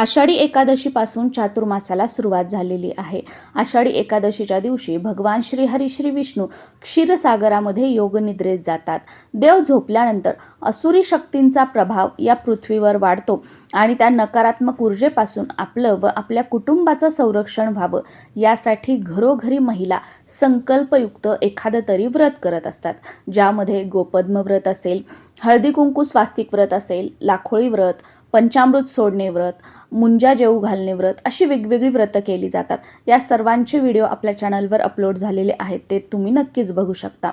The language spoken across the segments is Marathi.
आषाढी एकादशीपासून चातुर्मासाला सुरुवात झालेली आहे. आषाढी एकादशीच्या दिवशी भगवान श्री हरी श्री विष्णू क्षीरसागरामध्ये योगनिद्रेत जातात. देव झोपल्यानंतर असुरी शक्तींचा प्रभाव या पृथ्वीवर वाढतो आणि त्या नकारात्मक ऊर्जेपासून आपलं व आपल्या कुटुंबाचं संरक्षण व्हावं यासाठी घरोघरी महिला संकल्पयुक्त एखादं तरी व्रत करत असतात. ज्यामध्ये गोपद्म व्रत असेल हळदी कुंकू स्वास्तिक व्रत असेल लाखोळी व्रत पंचामृत सोडणे व्रत मुंजा जेऊ घालणे व्रत अशी वेगवेगळी व्रतं केली जातात. या सर्वांचे व्हिडिओ आपल्या चॅनलवर अपलोड झालेले आहेत ते तुम्ही नक्कीच बघू शकता.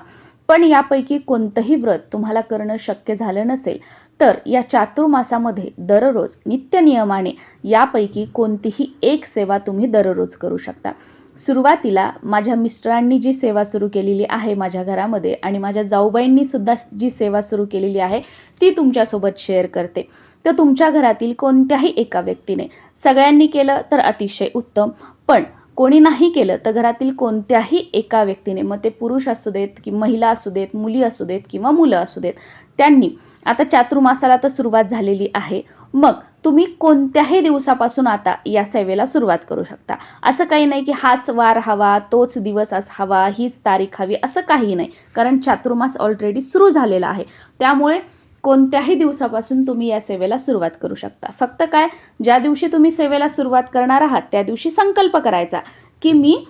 पण यापैकी कोणतंही व्रत तुम्हाला करणं शक्य झालं नसेल तर या चातुर्मासामध्ये दररोज नित्यनियमाने यापैकी कोणतीही एक सेवा तुम्ही दररोज करू शकता. सुरुवातीला माझ्या मिस्टरांनी जी सेवा सुरू केलेली आहे माझ्या घरामध्ये आणि माझ्या जाऊबाईंनी सुद्धा जी सेवा सुरू केलेली आहे ती तुमच्यासोबत शेअर करते. तर तुमच्या घरातील कोणत्याही एका व्यक्तीने सगळ्यांनी केलं तर अतिशय उत्तम. पण कोणी नाही केलं तर घरातील कोणत्याही एका व्यक्तीने मग ते पुरुष असू देत की महिला असू देत मुली असू देत किंवा मुलं असू देत त्यांनी आता चातुर्मासाला तर सुरुवात झालेली आहे. मग तुम्ही कोणत्याही दिवसापासून आता या सेवेला सुरुवात करू शकता. असं काही नाही की हाच वार हवा तोच दिवस अस हवा हीच तारीख हवी असं काही नाही. कारण चातुर्मास ऑलरेडी सुरू झालेला आहे. त्यामुळे कोणत्याही दिवसापासून तुम्ही या सेवेला सुरुवात करू शकता. फक्त काय ज्या दिवशी तुम्ही सेवेला सुरुवात करणार आहात त्या दिवशी संकल्प करायचा की मी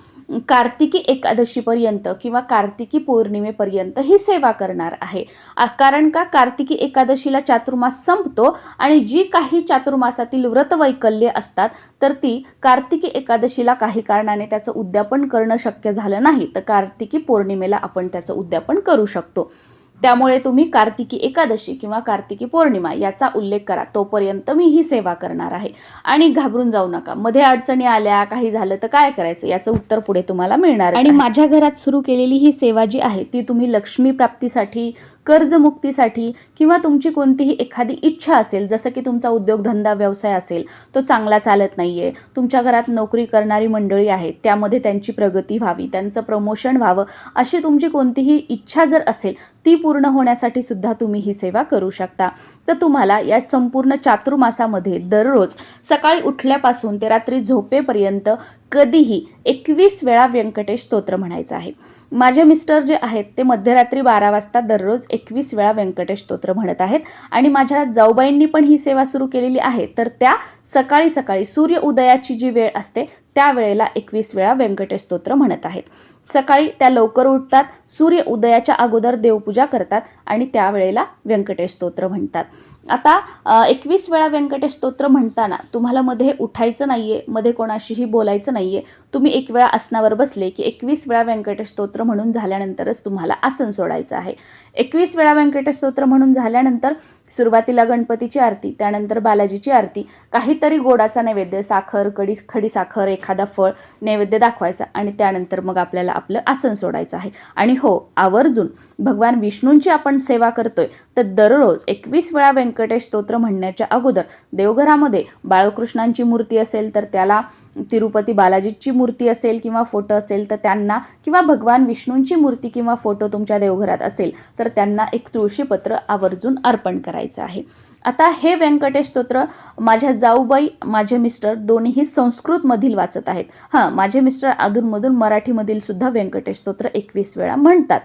कार्तिकी एकादशीपर्यंत किंवा कार्तिकी पौर्णिमेपर्यंत ही सेवा करणार आहे. कारण का? कार्तिकी एकादशीला चातुर्मास संपतो आणि जी काही चातुर्मासातील व्रतवैकल्ये असतात तर ती कार्तिकी एकादशीला काही कारणाने त्याचं उद्यापन करणं शक्य झालं नाही. तर कार्तिकी पौर्णिमेला आपण त्याचं उद्यापन करू शकतो. त्यामुळे तुम्ही कार्तिकी एकादशी किंवा कार्तिकी पौर्णिमा याचा उल्लेख करा. तोपर्यंत मी ही सेवा करणार आहे. आणि घाबरून जाऊ नका. मध्ये अडचणी आल्या काही झालं तर काय करायचं? याचं उत्तर पुढे तुम्हाला मिळणार आणि माझ्या घरात सुरू केलेली ही सेवा जी आहे ती तुम्ही लक्ष्मी प्राप्तीसाठी कर्जमुक्तीसाठी किंवा तुमची कोणतीही एखादी इच्छा असेल जसं की तुमचा उद्योगधंदा व्यवसाय असेल तो चांगला चालत नाही आहे तुमच्या घरात नोकरी करणारी मंडळी आहेत त्यामध्ये त्यांची प्रगती व्हावी त्यांचं प्रमोशन व्हावं अशी तुमची कोणतीही इच्छा जर असेल ती पूर्ण होण्यासाठी सुद्धा तुम्ही ही सेवा करू शकता. तर तुम्हाला या संपूर्ण चातुर्मासामध्ये दररोज सकाळी उठल्यापासून ते रात्री झोपेपर्यंत कधीही एकवीस वेळा व्यंकटेश स्तोत्र म्हणायचं आहे. माझे मिस्टर जे आहेत ते मध्यरात्री बारा वाजता दररोज एकवीस वेळा व्यंकटेश स्तोत्र म्हणत आहेत. आणि माझ्या जाऊबाईंनी पण ही सेवा सुरू केलेली आहे. तर त्या सकाळी सकाळी सूर्य उदयाची जी वेळ असते त्या वेळेला एकवीस वेळा व्यंकटेश स्तोत्र म्हणत आहेत. सकाळी त्या लवकर उठतात सूर्य उदयाच्या अगोदर देवपूजा करतात आणि त्यावेळेला व्यंकटेश स्तोत्र म्हणतात. आता एकवीस वेळा व्यंकटेश स्तोत्र म्हणताना तुम्हाला मध्ये उठायचं नाही आहे मध्ये कोणाशीही बोलायचं नाही आहे तुम्ही एक वेळा आसनावर बसले की एकवीस वेळा व्यंकटेश स्तोत्र म्हणून झाल्यानंतरच तुम्हाला आसन सोडायचं आहे. एकवीस वेळा व्यंकटेश स्तोत्र म्हणून झाल्यानंतर सुरुवातीला गणपतीची आरती त्यानंतर बालाजीची आरती. काहीतरी गोडाचा नैवेद्य साखर कडी खडी साखर एखादा फळ नैवेद्य दाखवायचा आणि त्यानंतर मग आपल्याला आपलं आसन सोडायचं आहे. आणि हो आवर्जून भगवान विष्णूंची आपण सेवा करतोय तर दररोज एकवीस वेळा व्यंकटेश स्तोत्र म्हणण्याच्या अगोदर देवघरामध्ये बाळकृष्णांची मूर्ती असेल तर त्याला तिरुपती बालाजीची मूर्ती असेल किंवा फोटो असेल तर त्यांना किंवा भगवान विष्णूंची मूर्ती किंवा फोटो तुमच्या देवघरात असेल तर त्यांना एक तुळशीपत्र आवर्जून अर्पण करायचं आहे. आता हे व्यंकटेश स्तोत्र माझ्या जाऊबाई माझे मिस्टर दोन्हीही संस्कृतमधील वाचत आहेत. हां माझे मिस्टर अधूनमधून मराठीमधील सुद्धा व्यंकटेश स्तोत्र एकवीस वेळा म्हणतात.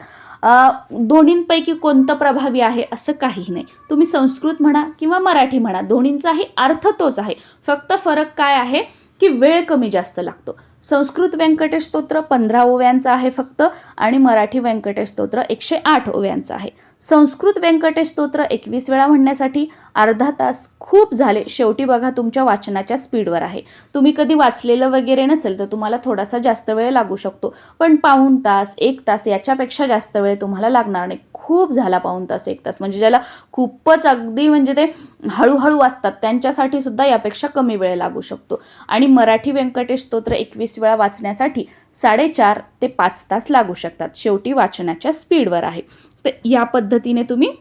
दोन्हींपैकी कोणतं प्रभावी आहे असं काहीही नाही. तुम्ही संस्कृत म्हणा किंवा मराठी म्हणा दोन्हींचाही अर्थ तोच आहे. फक्त फरक काय आहे? की वेळ कमी जास्त लागतो. संस्कृत व्यंकटेश स्तोत्र पंधरा ओव्यांचा आहे फक्त आणि मराठी व्यंकटेश स्तोत्र एकशे आठ ओव्यांचं आहे. संस्कृत व्यंकटेश स्तोत्र एकवीस वेळा म्हणण्यासाठी अर्धा तास खूप झाले. शेवटी बघा तुमच्या वाचनाच्या स्पीडवर आहे. तुम्ही कधी वाचलेलं वगैरे नसेल तर तुम्हाला थोडासा जास्त वेळ लागू शकतो. पण पाऊण तास एक तास याच्यापेक्षा जास्त वेळ तुम्हाला लागणार नाही. खूप झाला पाऊण तास एक तास. म्हणजे ज्याला खूपच अगदी म्हणजे ते हळूहळू वाचतात त्यांच्यासाठी सुद्धा यापेक्षा कमी वेळ लागू शकतो. आणि मराठी व्यंकटेश स्तोत्र एकवीस वेळा वाचण्यासाठी साडेचार ते पाच तास लागू शकतात. शेवटी वाचनाच्या स्पीडवर आहे. तर या पद्धतीने तुम्ही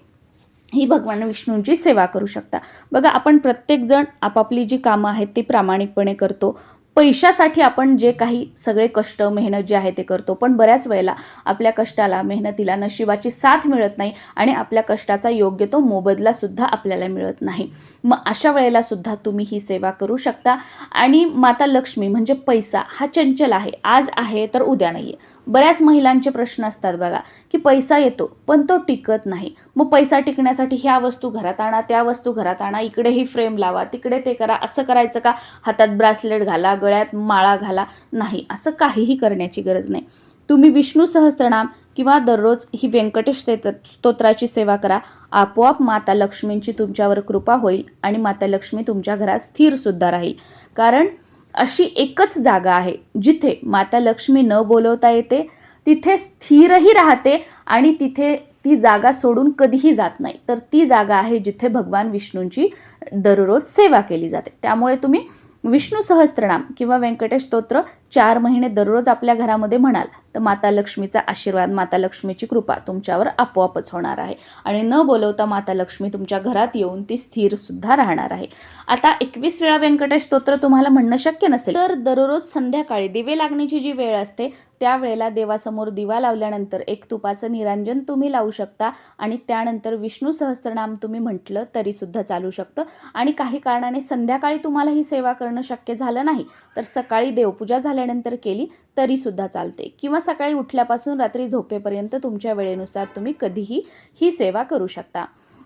ही भगवान विष्णूंची सेवा करू शकता. बघा आपण प्रत्येकजण आपापली जी कामं आहेत ती प्रामाणिकपणे करतो. पैशासाठी आपण जे काही सगळे कष्ट मेहनत जे आहे ते करतो पण बऱ्याच वेळेला आपल्या कष्टाला मेहनतीला नशिबाची साथ मिळत नाही आणि आपल्या कष्टाचा योग्य तो मोबदला सुद्धा आपल्याला मिळत नाही. मग अशा वेळेला सुद्धा तुम्ही ही सेवा करू शकता. आणि माता लक्ष्मी म्हणजे पैसा हा चंचल आहे आज आहे तर उद्या नाही आहे बऱ्याच महिलांचे प्रश्न असतात बघा की पैसा येतो पण तो टिकत नाही. मग पैसा टिकण्यासाठी ह्या वस्तू घरात आणा त्या वस्तू घरात आणा इकडे ही फ्रेम लावा तिकडे ते करा असं करायचं का? हातात ब्रासलेट घाला गळ गळ्यात माळा घाला नाही असं काहीही करण्याची गरज नाही. तुम्ही विष्णू सहस्त्रनाम किंवा दररोज ही व्यंकटेश स्तोत्राची सेवा करा. आपोआप माता लक्ष्मींची तुमच्यावर कृपा होईल आणि माता लक्ष्मी तुमच्या घरात स्थिरसुद्धा राहील. कारण अशी एकच जागा आहे जिथे माता लक्ष्मी न बोलवता येते तिथे स्थिरही राहते आणि तिथे ती जागा सोडून कधीही जात नाही. तर ती जागा आहे जिथे भगवान विष्णूंची दररोज सेवा केली जाते. त्यामुळे तुम्ही विष्णू सहस्त्रनाम किंवा व्यंकटेश स्तोत्र चार महिने दररोज आपल्या घरामध्ये म्हणाल. तर माता लक्ष्मीचा आशीर्वाद माता लक्ष्मीची कृपा तुमच्यावर आपोआपच होणार आहे. आणि न बोलवता माता लक्ष्मी तुमच्या घरात येऊन ती स्थिर सुद्धा राहणार आहे. आता एकवीस वेळा व्यंकटेश स्तोत्र तुम्हाला म्हणणं शक्य नसेल तर दररोज संध्याकाळी दिवे लागण्याची जी वेळ असते त्यावेळेला देवासमोर दिवा लावल्यानंतर एक तुपाचं निरांजन तुम्ही लावू शकता आणि त्यानंतर विष्णू सहस्त्रनाम तुम्ही म्हटलं तरी सुद्धा चालू शकतं. आणि काही कारणाने संध्याकाळी तुम्हाला ही सेवा करणं शक्य झालं नाही तर सकाळी देवपूजा झाल्यानंतर केली तरी सुद्धा चालते. किंवा सकाळी उठल्यापासून रात्री झोपेपर्यंत तुमच्या वेळेनुसार तुम्ही कधीही ही सेवा करू शकता.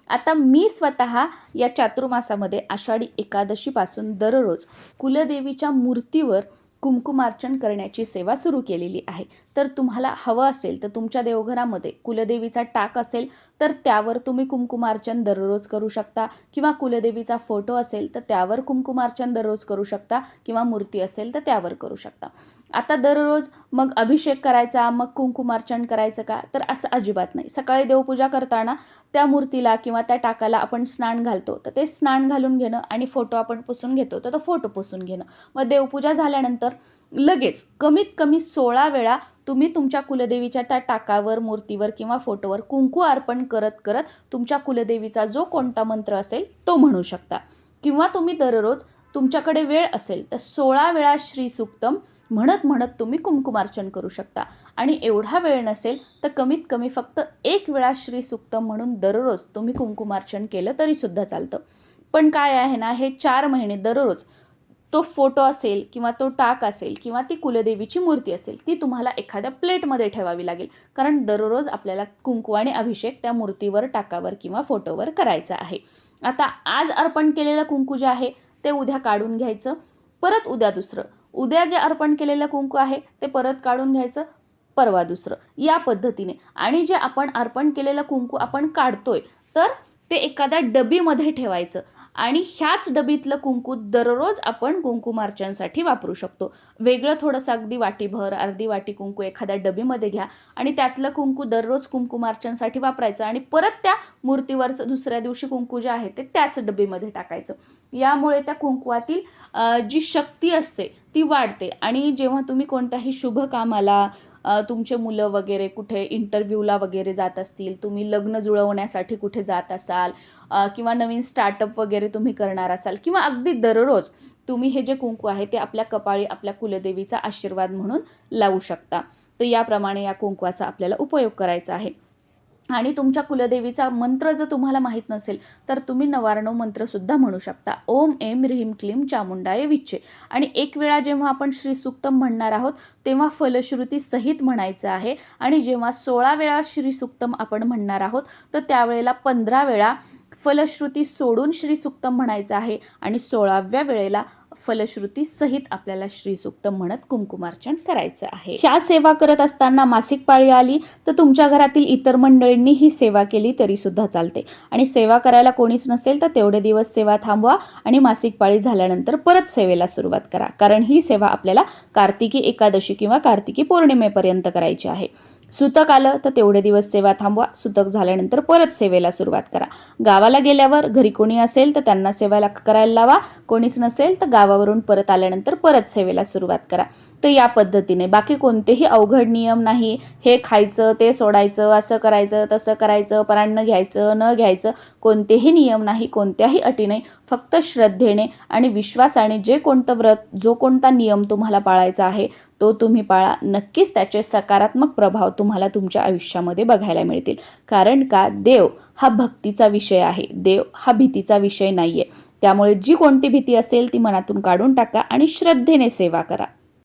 आता मी स्वतः या चातुर्मासामध्ये आषाढी एकादशीपासून दररोज कुलदेवीच्या मूर्तीवर कुमकुमार्चन करण्याची सेवा सुरू केलेली आहे. तर तुम्हाला हवं असेल तर तुमच्या देवघरामध्ये कुलदेवीचा टाक असेल तर त्यावर तुम्ही कुमकुमार्चन दररोज करू शकता. किंवा कुलदेवीचा फोटो असेल तर त्यावर कुमकुमार्चन दररोज करू शकता. किंवा मूर्ती असेल तर त्यावर करू शकता. आता दररोज मग अभिषेक करायचा मग कुंकुमार्चन करायचं का? तर असं अजिबात नाही. सकाळी देवपूजा करताना त्या मूर्तीला किंवा त्या टाकाला आपण स्नान घालतो. तर ते स्नान घालून घेणं आणि फोटो आपण पुसून घेतो. तर तो फोटो पुसून घेणं. मग देवपूजा झाल्यानंतर लगेच कमीत कमी सोळा वेळा तुम्ही तुमच्या कुलदेवीच्या त्या टाकावर मूर्तीवर किंवा फोटोवर कुंकू अर्पण करत करत तुमच्या कुलदेवीचा जो कोणता मंत्र असेल तो म्हणू शकता. किंवा तुम्ही दररोज तुमच्याकडे वेळ असेल तर सोळा वेळा श्री सुक्तम म्हणत म्हणत तुम्ही कुंकुमार्चन करू शकता. आणि एवढा वेळ नसेल तर कमीत कमी फक्त एक वेळा श्री सुक्तम म्हणून दररोज तुम्ही कुंकुमार्चन केलं तरीसुद्धा चालतं. पण काय आहे ना हे चार महिने दररोज तो फोटो असेल किंवा तो टाक असेल किंवा ती कुलदेवीची मूर्ती असेल ती तुम्हाला एखाद्या प्लेटमध्ये ठेवावी लागेल. कारण दररोज आपल्याला कुंकू आणि अभिषेक त्या मूर्तीवर टाकावर किंवा फोटोवर करायचा आहे. आता आज अर्पण केलेलं कुंकू जे आहे ते उद्या काढून घ्यायचं. परत उद्या दुसरं. उद्या जे अर्पण केलेलं कुंकू आहे ते परत काढून घ्यायचं. परवा दुसरं. या पद्धतीने. आणि जे आपण अर्पण केलेलं कुंकू आपण काढतोय तर ते एखाद्या डबीमध्ये ठेवायचं. आणि ह्याच डबीतलं कुंकू दररोज आपण कुंकुमार्चनसाठी वापरू शकतो. वेगळं थोडंसं अगदी वाटीभर अर्धी वाटी कुंकू एखाद्या डबीमध्ये घ्या आणि त्यातलं कुंकू दररोज कुंकुमार्चनसाठी वापरायचं आणि परत त्या मूर्तीवरचं दुसऱ्या दिवशी कुंकू जे आहे ते त्याच डबीमध्ये टाकायचं. यामुळे त्या कुंकवातील जी शक्ती असते ती वाढते आणि जेव्हा तुम्ही कोणत्याही शुभ कामाला तुमचे मुलं वगैरे कुठे इंटरव्ह्यूला वगैरे जात असतील तुम्ही लग्न जुळवण्यासाठी कुठे जात असाल किंवा नवीन स्टार्टअप वगैरे तुम्ही करणार असाल किंवा अगदी दररोज तुम्ही हे जे कुंकू आहे ते आपल्या कपाळी आपल्या कुलदेवीचा आशीर्वाद म्हणून लावू शकता. तर याप्रमाणे या कुंकवाचा आपल्याला उपयोग करायचा आहे. आणि तुमच्या कुलदेवीचा मंत्र जर तुम्हाला माहीत नसेल तर तुम्ही नवारणव मंत्रसुद्धा म्हणू शकता. ओम एम ह्रीम क्लीम चामुंडाय विच्छे. आणि एक वेळा जेव्हा आपण श्री सुक्तम म्हणणार आहोत तेव्हा फलश्रुती सहित म्हणायचं आहे. आणि जेव्हा सोळा वेळा श्री सुक्तम आपण म्हणणार आहोत तर त्यावेळेला पंधरा वेळा फलश्रुती सोडून श्री सुक्तम म्हणायचं आहे आणि सोळाव्या वेळेला फलश्रुती सहित आपल्याला श्री म्हणत कुंकुमार्चन करायचं आहे. ह्या सेवा करत असताना मासिक पाळी आली तर तुमच्या घरातील इतर मंडळींनी ही सेवा केली तरी सुद्धा चालते. आणि सेवा करायला कोणीच नसेल तर तेवढे दिवस सेवा थांबवा आणि मासिक पाळी झाल्यानंतर परत सेवेला सुरुवात करा. कारण ही सेवा आपल्याला कार्तिकी एकादशी किंवा कार्तिकी पौर्णिमेपर्यंत करायची आहे. सुतक आलं तर तेवढे दिवस सेवा थांबवा. सुतक झाल्यानंतर परत सेवेला सुरुवात करा. गावाला गेल्यावर घरी कोणी असेल तर त्यांना सेवेला करायला लावा. कोणीच नसेल तर गावावरून परत आल्यानंतर परत सेवेला सुरुवात करा. तर या पद्धतीने बाकी कोणतेही अवघड नियम नाही. हे खायचं ते सोडायचं असं करायचं तसं करायचं परान्न घ्यायचं न घ्यायचं कोणतेही नियम नाही कोणत्याही अटी नाही. फक्त श्रद्धेने आणि विश्वासाने जे कोणतं व्रत जो कोणता नियम तुम्हाला पाळायचा आहे तो तुम्ही पाळा नक्कीच त्याचे सकारात्मक प्रभाव तुम्हाला तुमच्या आयुष्यामध्ये बघायला मिळतील. कारण का? देव हा भक्तीचा विषय आहे. देव हा भीतीचा विषय नाही आहे त्यामुळे जी कोणती भीती असेल ती मनातून काढून टाका आणि श्रद्धेने सेवा करा.